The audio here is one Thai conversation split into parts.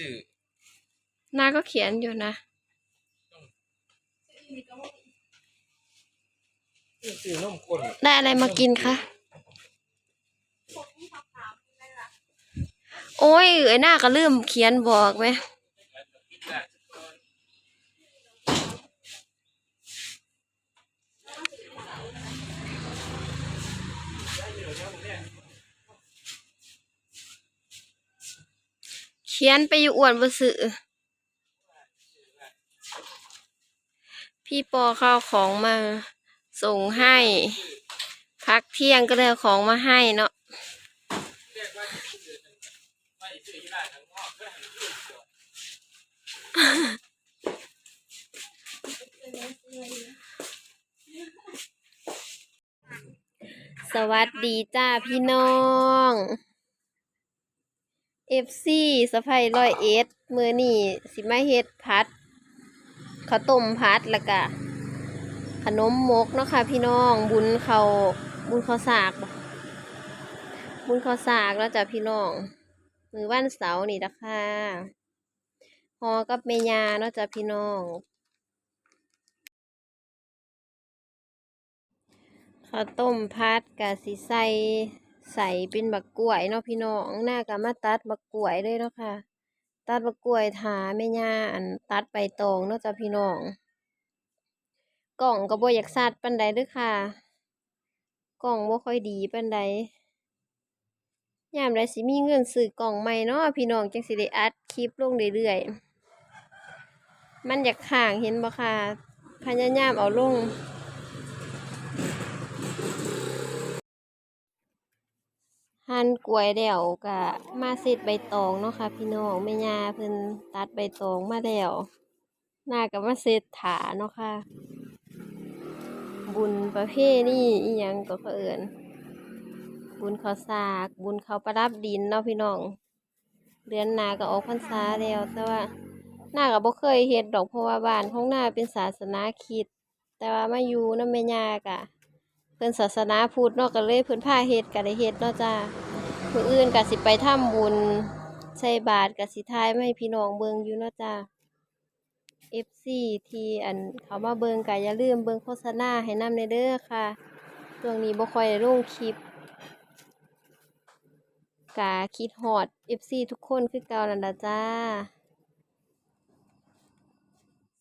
ซื้อนาก็เขียนอยู่นะซื้อนมข้นได้อะไรมากินคะโอ้ยไอ้หน้าก็ลืมเขียนบอกไหม เขียนไปอยู่อ้วนบ่สื่อพี่ปอเข้าของมาส่งให้ พักเที่ยงก็เลยของมาให้เนาะสวัสดีจ้าพี่น้อง FC สะพายร้อยเอ็ดมือนี่สิมาเฮ็ดพัดข้าวต้มพัดแล้วก็ขนมมกเนาะค่ะพี่น้องบุญเขาบุญเขาสากบ่บุญเขาสากแล้วจ้ะพี่น้อง มือวันเสาร์นี่นะคะฮอกับเมยาเนาะจ้ะพี่น้องข้าวต้มพัดกะสิใส่ ใส่เป็นบักกล้วยเนาะพี่น้องหน้ากะมาตัดบักกล้วยเลยเนาะค่ะ ตัดบักกล้วยถาแม่ย่าอันตัดใบตองเนาะจ้ะพี่น้องกล่องก็บ่อยากสัดปานใดด้อค่ะกล่องบ่ค่อยดีปานใดยามใดสิมีเงินซื้อกล่องใหม่เนาะพี่น้องจังสิได้อัดคลิปลงเรื่อยๆมันอยากข้างเห็นบ่ค่ะพยายามเอาลง หั่นกล้วยแล้วก็มาเสร็จใบตองเนาะค่ะ พี่น้องแม่ย่าเพิ่นตัดใบตองมาแล้วหน้าก็มาเสร็จถาเนาะค่ะ บุญประเภทนี่อีหยังก็เขาเอิ้นบุญเขาวสาก บุญเขาประดับดินเนาะพี่น้องเดือนหน้าก็ออกพรรษาแล้วแต่ว่าหน้าก็บ่เคยเฮ็ดดอกเพราะว่าบ้านของหน้าเป็นศาสนาคริสต์แต่ว่ามาอยู่นำแม่ย่ากะ เพิ่นศาสนาพุทธเนาะก็เลยเพิ่นพาเฮ็ดก็ได้เฮ็ดเนาะจ้าผู้อื่นก็สิไปทำบุญใส่บาตรก็สิทายมาให้พี่น้องเบิ่งอยู่เนาะจ้า FC ที่อันเขามาเบิ่งก็อย่าลืมเบิ่งโฆษณาให้นำในเด้อค่ะช่วงนี้บ่ค่อยได้ลงคลิปกะคิดฮอด FC ทุกคนคือเก่านั่นล่ะจ้า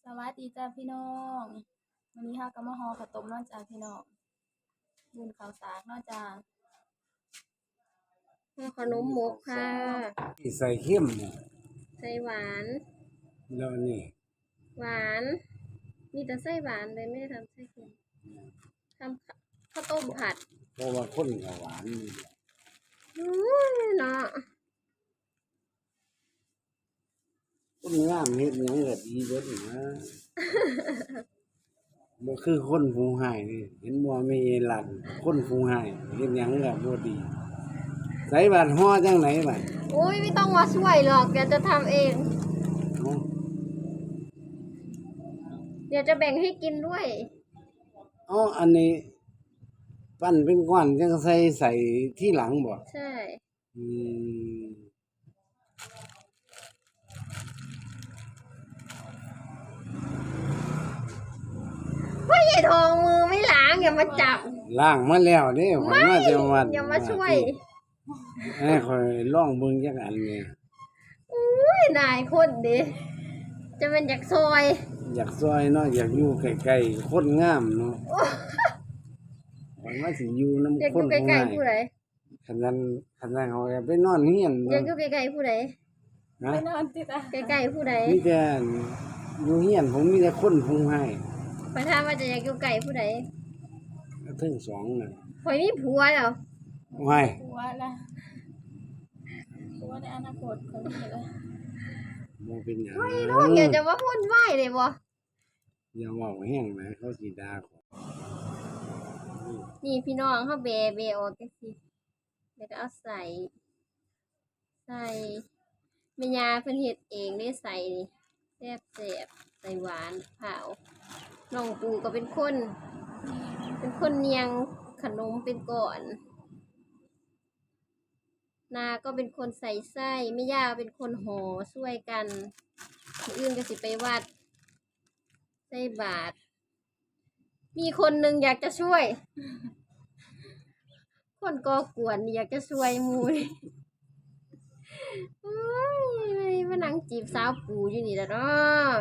สวัสดีจ้าพี่น้อง วันนี้เฮาก็มาฮอข้าวต้มเนาะจ้าพี่น้อง บุญข้าวสากเนาะจ้าขนมหมกค่ะ ที่ใส่เข้มเนี่ยใส่หวาน แล้วนี่หวาน มีแต่ไส้หวานเลยไม่ได้ทำไส้เค็มทำข้าข้าวต้มผัดเพราะว่าคนกับหวานนี่แหละอู้ยเนาะคนงามเฮ็ดหยังก็ดีเบิดนะ บ่คือคนผู้ให้นี่เห็นบ่มีหลักคนผู้ให้เฮ็ดหยังก็บ่ดีใส่บาดฮ้อจังไหนบัดโอ้ยไม่ต้องมาช่วยหรอกเดี๋ยวจะทำเอง เอ้าเดี๋ยวจะแบ่งให้กินด้วย เอ้าอันนี้ ปั้นเป็นก้อนจังใส่ใส่ที่หลังบ่ใช่ อืม เฮ้ยไอ้ ทองมือไม่ล้างอย่ามาจับล้างมาแล้วเด้ข่อยมาแต่วัดอย่ามาช่วยให้ข่อยลองเบิ่งจักอันนี่อุ้ยนายคนดิจะเป็นจากซอย อยากซอยเนาะอยากอยู่ใกล้ๆคนงามเนาะหวังว่าสิอยู่น้ำอยากคอนยู่ใกล้ผู้ๆผู้ใดขนาดขนาดเขาอยากไปนอนเฮียนอยากเนาะอยู่ใกล้ๆผู้ใดนะไปนอนติดอะใกล้ๆผู้ใดมีแต่อยู่เฮียนผมมีแต่คนพุงให้ ขอถามว่าจะอยากอยู่ใกล้ผู้ใดถึงสองน่ะคอยมีผัวแล้วไว้ผัวละผัวในอนาคตคนนี้ละบ่เป็นหยังเฮ้ยน้องอย่าจะมาพูดไหวเลยบ่อย่าเว้าแห้งนะเขาสิด่าขอนี่พี่น้องเขาเบะเบะออกจังซี่แล้วก็เอาใส่ ใส่แม่ยาเพิ่นเฮ็ดเองได้ใส่นี่แซ่บแซ่บใส่หวานเผา น้องปูก็เป็นคน เป็นคนเนียงขนมเป็นก่อน นาก็เป็นคนใส่ไส้ไม่ย่าเป็นคนห่อช่วยกันอื่นก็สิไปวัดใส่บาตรมีคนหนึ่งอยากจะช่วย คนก่อกวนอยากจะช่วยมูยมานั่งจีบสาวปูอยู่นี่แหล้วเนาะ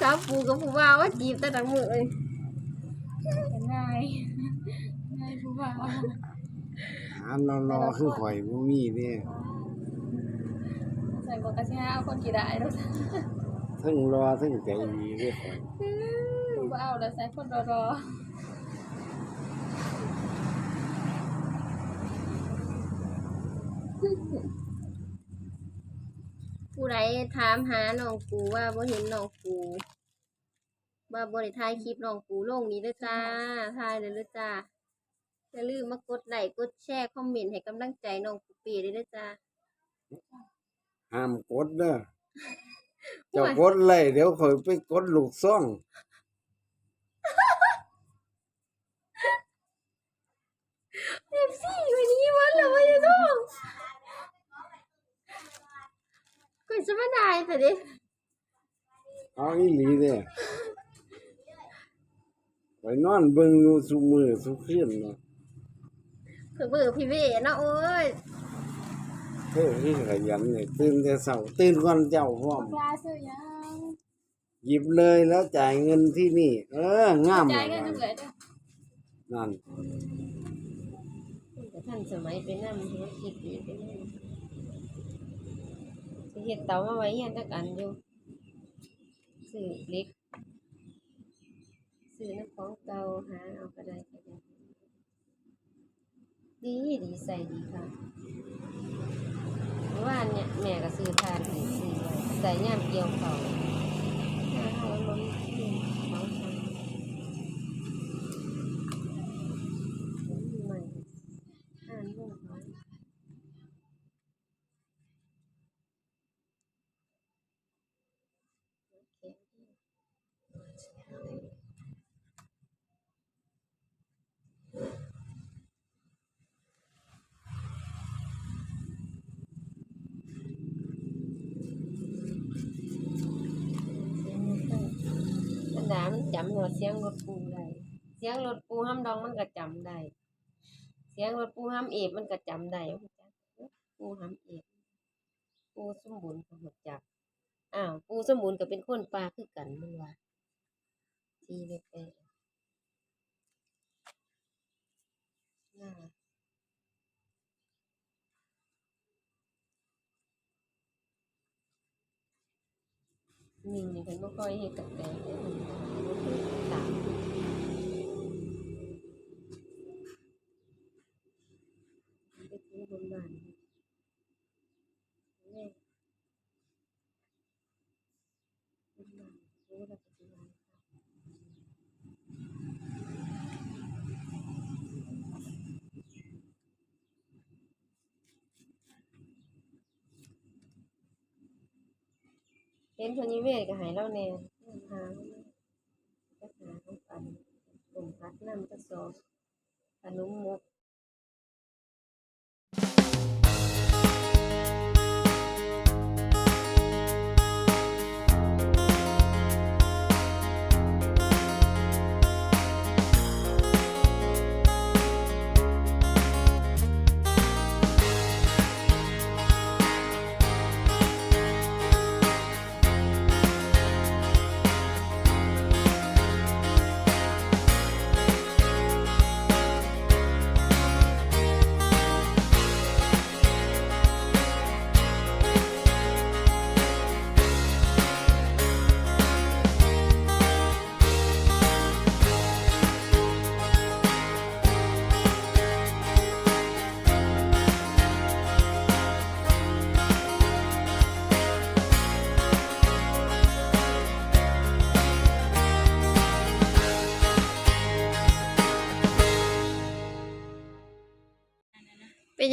สาวปูกับผู้บ่าวว่าจีบแต่ดังมือเลยเป็นง่ายง่ายผู้บ่าวหารอๆคือข่อยบ่มีเด้ใส่บอกกระชิฮาเอาคนกี่ได้แล้วเทั้งรอเทั้งใจดีเด้ข่อยผู้บ่าวแล้วใส่คนรอรอ ผู้ใดถามหาน้องปูว่าบ่เห็นน้องปูว่าบ่ได้ถ่ายคลิปน้องปูลงนี้เด้อจ้าถ่ายเลยเด้อจ้าอย่าลืมมากดไลค์กดแชร์คอมเมนต์ให้กำลังใจน้องปูปีด้วยเด้อจ้าห้ามกดเด้อเจ้ากดไล่เดี๋ยวข่อยไปกดลูกซ่องเอฟซีวันนี้วันละวันจะต้อง ก็จะมาได้แต่ดิเอาอีหลีเด้ไปนอนเบิ่งอยู่ซุมื้อซุคืนเนาะคือเบื่อพี่เวเนาะโอ้ยเฮ้ยที่ขยันนี่ตื่นแต่เช้าตื่นก่อนเจ้าพร้อมปลาซื้อยังหยิบเลยแล้วจ่ายเงินที่นี่ เอองามจ่ายเงินเลจัยงเลยเด้อนั่น แต่ท่านสมัยไปนั่งธุรกิจดีไปนั่งสิ เห็ดเตามาไว้เฮียนจักอันอยู่สื่อเล็กสื่อน้ำของเตาหาเอาก็ได้ก็ได้ดีดีใส่ดีค่ะเมื่อวานเนี่ยแม่ก็ซื้อทานให้ซื้อใส่ย่ามเกี่ยวเขาหาเอาลงที่เขาทำใหม่อ่านลูกเขา อันดา มันจำเนาะเสียงรถปูได้ เสียงรถปูห้ำดองมันก็จำได้ เสียงรถปูห้ำเอบมันก็จำได้ว่าจักปูห้ำเอบปูสมบูรณ์ก็หัวจักอ้าวปูสมบูรณ์ก็เป็นคนปลาคือกันมันว่าทีเล็กไปน่า นี่นี่เป็นบ่ค่อยเฮ็ดกับแกงเลยมันบ่คือตามไปถึงบนบ้านแม่บนบ้านรู้แล้วก็สิว่า เห็นคนนี้เวทก็ใหายแล้วแน่หาก็หาของปันกลุ่มพัดน้ำก็ซอขนมมก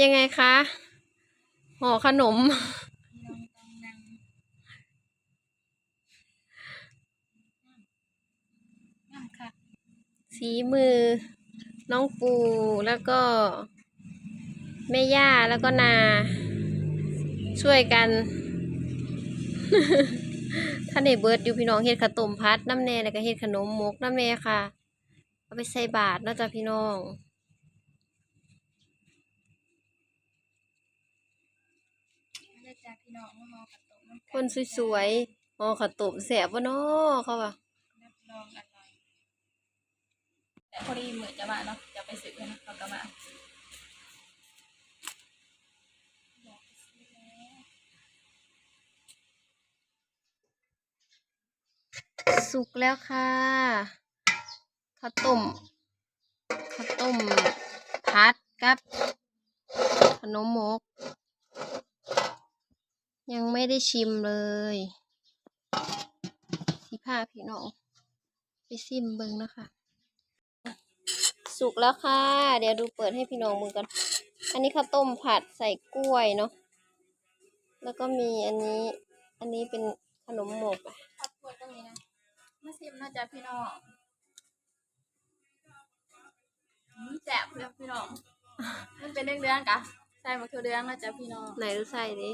ยังไงคะห่อขนม สีมือ น้องปูแล้วก็ แม่ย่าแล้วก็นา ช่วยกัน ท่านเอเบิร์ดอยู่พี่น้องเฮ็ดขาวต้มพัดน้ำแน่แล้วก็เฮ็ดขนมมกน้ำแน่ค่ะ เอาไปใส่บาตรเนาะจ้ะพี่น้อง เด้อจ้าพี่น้องมาฮอข้าวต้มน้ำกั คนสวยๆอ๋อขาวต้มแสบวะเนาะเขาว่ารับรองอร่อยแต่พอดีเหมือนจะมาเนาะจะไปซื้อนะเขาก็มาสุกแล้วค่ะข้าวต้มข้าวต้มพัดกับขนมหมก ยังไม่ได้ชิมเลยสิพาพี่น้องไปซิมเบิ่งนะคะ สุกแล้วค่ะ เดี๋ยวดูเปิดให้พี่น้องมือกัน อันนี้ข้าวต้มผัดใส่กล้วยเนาะ แล้วก็มีอันนี้ อันนี้เป็นขนมหมกอะครอบครัวตรงนี้นะมาซิมนะจ๊ะพี่น้องอืมแจ่บเลยพี่น้อง มันเป็นเรื่องๆกะใส่มะเขือเรื่องนะจ๊ะพี่น้อง ไหนดูใส่ดิ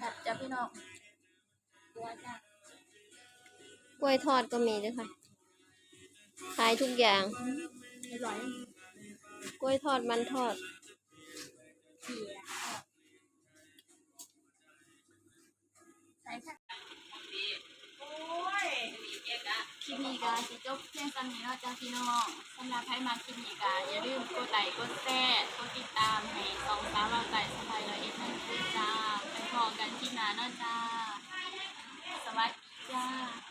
แบบจ้ะพี่น้องตัวจ้ะกล้วยทอดก็มีด้วยค่ะ ขายทุกอย่าง อร่อยกล้วยทอดมันทอด เขียใส่ค่ะคลิปนี้ก็สิจบเพียงเท่านี้เนาะจ้ะพี่น้องสำหรับใครมาคลิปนี้ก็อย่าลืมกดไลค์กดแชร์กดติดตามให้สองสาวเราใจสบายร้อยเอ็ดนั่นคือจ้าไป พอกันที่หนาเนาะจ้า สวัสดีจ้า